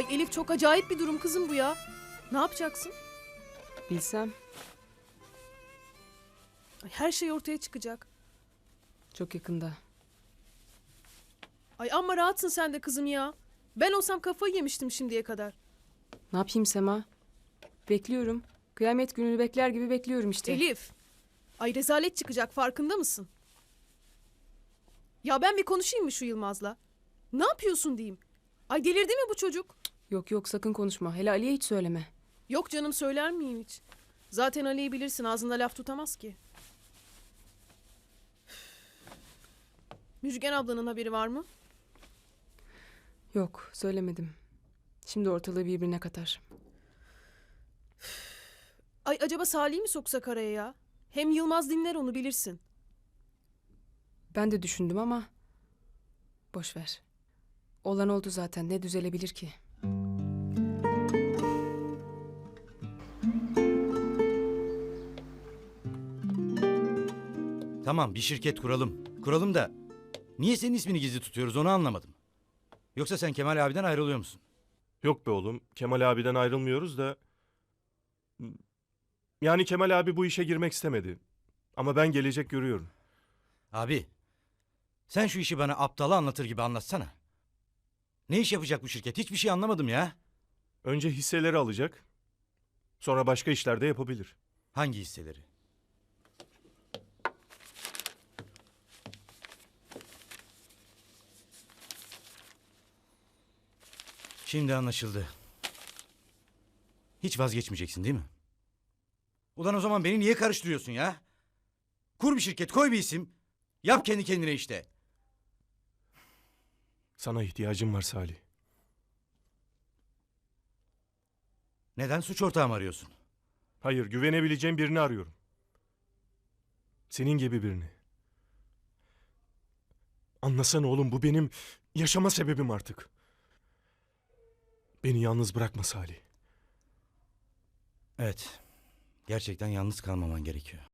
Ay Elif çok acayip bir durum kızım bu ya. Ne yapacaksın? Bilsem Ay, her şey ortaya çıkacak. çok yakında. Ay amma rahatsın sen de kızım ya. Ben olsam kafayı yemiştim şimdiye kadar. Ne yapayım Sema? Bekliyorum. Kıyamet gününü bekler gibi bekliyorum işte. Elif. Ay rezalet çıkacak farkında mısın? Ya ben bir konuşayım mı şu Yılmaz'la? Ne yapıyorsun diyeyim. Ay delirdi mi bu çocuk? Yok yok sakın konuşma. Hele Ali'ye hiç söyleme. Yok canım söyler miyim hiç? Zaten Ali'yi bilirsin ağzında laf tutamaz ki. Müjgan ablanın haberi var mı? Yok söylemedim. Şimdi ortalığı birbirine katar. Ay acaba Salih'i mi soksak araya ya? Hem Yılmaz dinler onu bilirsin. Ben de düşündüm ama... Boş ver. Olan oldu zaten. Ne düzelebilir ki? Tamam bir şirket kuralım. Kuralım da niye senin ismini gizli tutuyoruz onu anlamadım. Yoksa sen Kemal abiden ayrılıyor musun? Yok be oğlum. Kemal abiden ayrılmıyoruz da... Yani Kemal abi bu işe girmek istemedi. Ama ben gelecek görüyorum. Abi sen şu işi bana aptala anlatır gibi anlatsana. Ne iş yapacak bu şirket hiçbir şey anlamadım ya. Önce hisseleri alacak. Sonra başka işler de yapabilir. Hangi hisseleri? Şimdi anlaşıldı. Hiç vazgeçmeyeceksin değil mi? Ulan o zaman beni niye karıştırıyorsun ya? Kur bir şirket, koy bir isim. Yap kendi kendine işte. Sana ihtiyacım var Salih. Neden suç ortağımı arıyorsun? Hayır, güvenebileceğim birini arıyorum. Senin gibi birini. Anlasana oğlum bu benim yaşama sebebim artık. Beni yalnız bırakma Salih. Evet. Gerçekten yalnız kalmaman gerekiyor.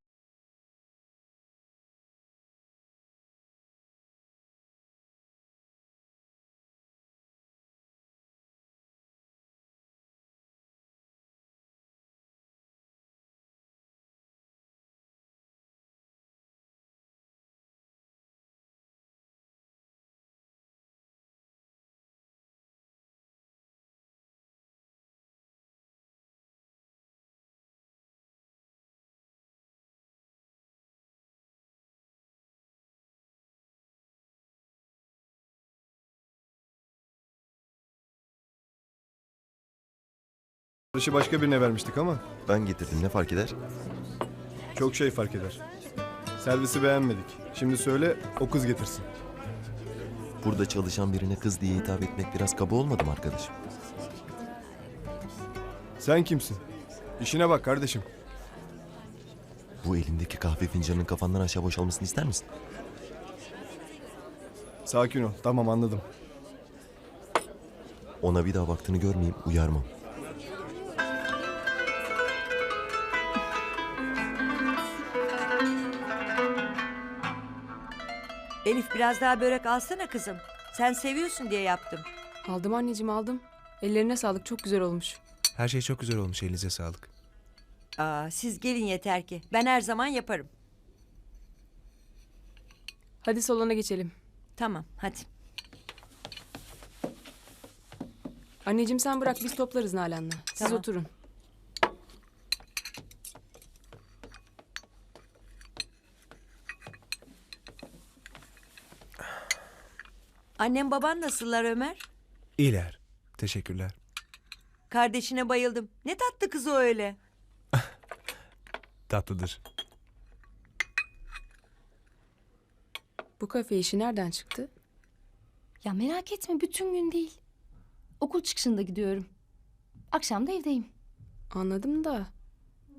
Dışı başka birine vermiştik ama Ben getirdim ne fark eder? çok şey fark eder. Servisi beğenmedik. Şimdi söyle o kız getirsin. Burada çalışan birine kız diye hitap etmek biraz kaba olmadı mı arkadaşım? Sen kimsin? İşine bak kardeşim. Bu elindeki kahve fincanının kafandan aşağı boşalmasını ister misin? Sakin ol. Tamam anladım. Ona bir daha baktığını görmeyeyim uyarmam. Elif biraz daha börek alsana kızım. Sen seviyorsun diye yaptım. Aldım anneciğim aldım. Ellerine sağlık çok güzel olmuş. Her şey çok güzel olmuş elinize sağlık. Aa, siz gelin yeter ki. Ben her zaman yaparım. Hadi salona geçelim. Tamam hadi. Anneciğim sen bırak biz toplarız Nalan'la. Siz Tamam. oturun. Annem baban nasıllar Ömer? İyiler. Teşekkürler. Kardeşine bayıldım. Ne tatlı kız o öyle. Tatlıdır. Bu kafe işi nereden çıktı? Ya merak etme bütün gün değil. Okul çıkışında gidiyorum. Akşam da evdeyim. Anladım da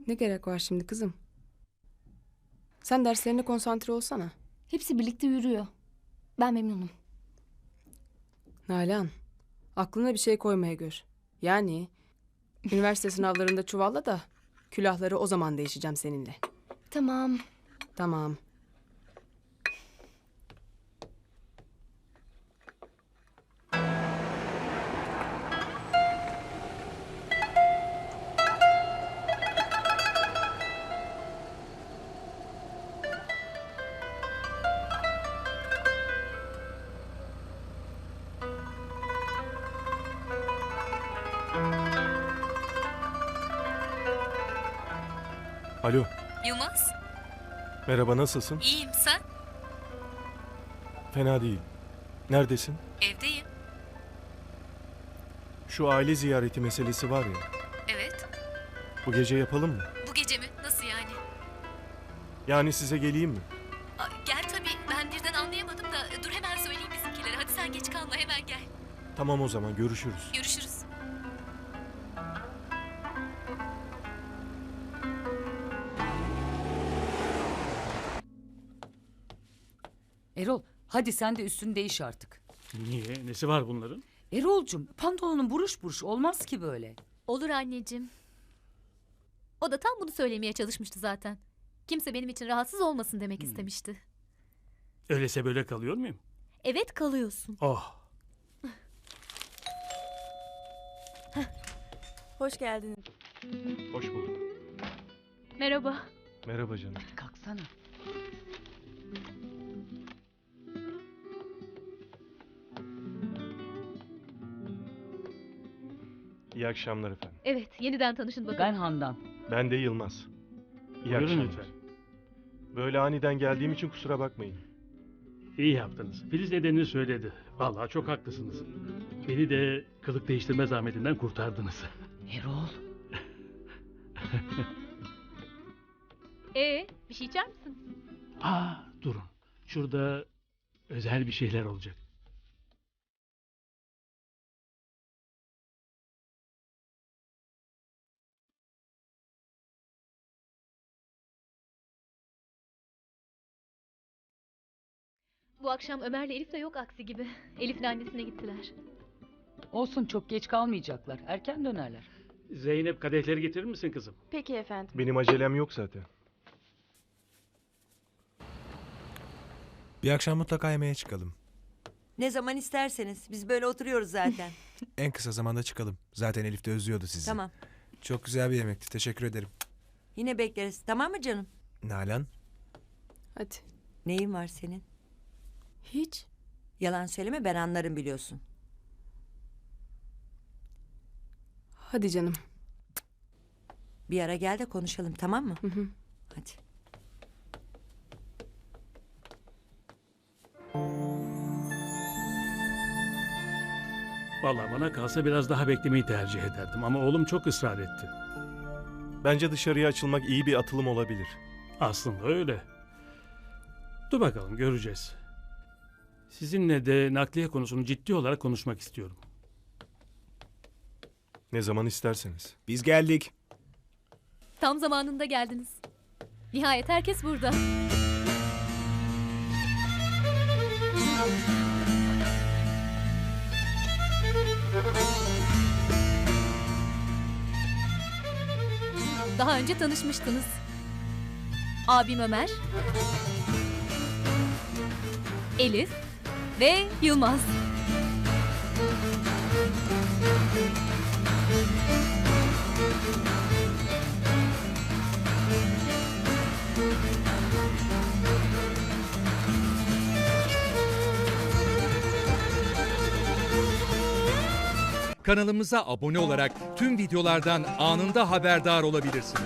ne gerek var şimdi kızım? Sen derslerine konsantre olsana. Hepsi birlikte yürüyor. Ben memnunum. Nalan, aklına bir şey koymaya gör. Yani üniversite sınavlarında çuvalla da külahları o zaman değişeceğim seninle. Tamam. Tamam. Alo, Yılmaz, merhaba nasılsın? iyiyim sen? Fena değil. Neredesin? Evdeyim. Şu aile ziyareti meselesi var ya. Evet. Bu gece yapalım mı? Bu gece mi? Nasıl yani? Yani size geleyim mi? Aa, gel tabii. Ben birden anlayamadım da. Dur hemen söyleyeyim bizimkilere. Hadi sen geç kalma hemen gel. Tamam o zaman görüşürüz. Görüşürüz. Erol hadi sen de üstünü değiş artık. Niye? Nesi var bunların? Erol'cum pantolonun buruş buruş olmaz ki böyle. Olur anneciğim. O da tam bunu söylemeye çalışmıştı zaten. Kimse benim için rahatsız olmasın demek istemişti. Öylese böyle kalıyor muyum? Evet kalıyorsun. Oh. Hoş geldiniz. Hoş bulduk. Merhaba. Merhaba canım. Kalksana. İyi akşamlar efendim. Evet yeniden tanışın bakalım. Ben Handan. Ben de Yılmaz. İyi Buyurun akşamlar. lütfen. Böyle aniden geldiğim için kusura bakmayın. İyi yaptınız. Filiz nedenini söyledi. Vallahi çok haklısınız. Beni de kılık değiştirme zahmetinden kurtardınız. Erol. Ee, bir şey içer misin? Aa, durun. Şurada özel bir şeyler olacak. Bu akşam Ömer'le Elif de yok aksi gibi. Elif'in annesine gittiler. Olsun çok geç kalmayacaklar. Erken dönerler. Zeynep kadehleri getirir misin kızım? Peki efendim. Benim acelem yok zaten. Bir akşam mutlaka yemeğe çıkalım. Ne zaman isterseniz. Biz böyle oturuyoruz zaten. En kısa zamanda çıkalım. Zaten Elif de özlüyordu sizi. tamam. Çok güzel bir yemekti. Teşekkür ederim. Yine bekleriz. Tamam mı canım? Nalan. Hadi. Neyin var senin? Hiç. Yalan söyleme ben anlarım biliyorsun. Hadi canım. Bir ara gel de konuşalım tamam mı? Hı hı. Hadi. Vallahi bana kalsa biraz daha beklemeyi tercih ederdim ama oğlum çok ısrar etti. Bence dışarıya açılmak iyi bir atılım olabilir. Aslında öyle. Dur bakalım göreceğiz. Sizinle de nakliye konusunu ciddi olarak konuşmak istiyorum. Ne zaman isterseniz. Biz geldik. Tam zamanında geldiniz. Nihayet herkes burada. Daha önce tanışmıştınız. Abim Ömer. Elif ve Yılmaz. Kanalımıza abone olarak tüm videolardan anında haberdar olabilirsiniz.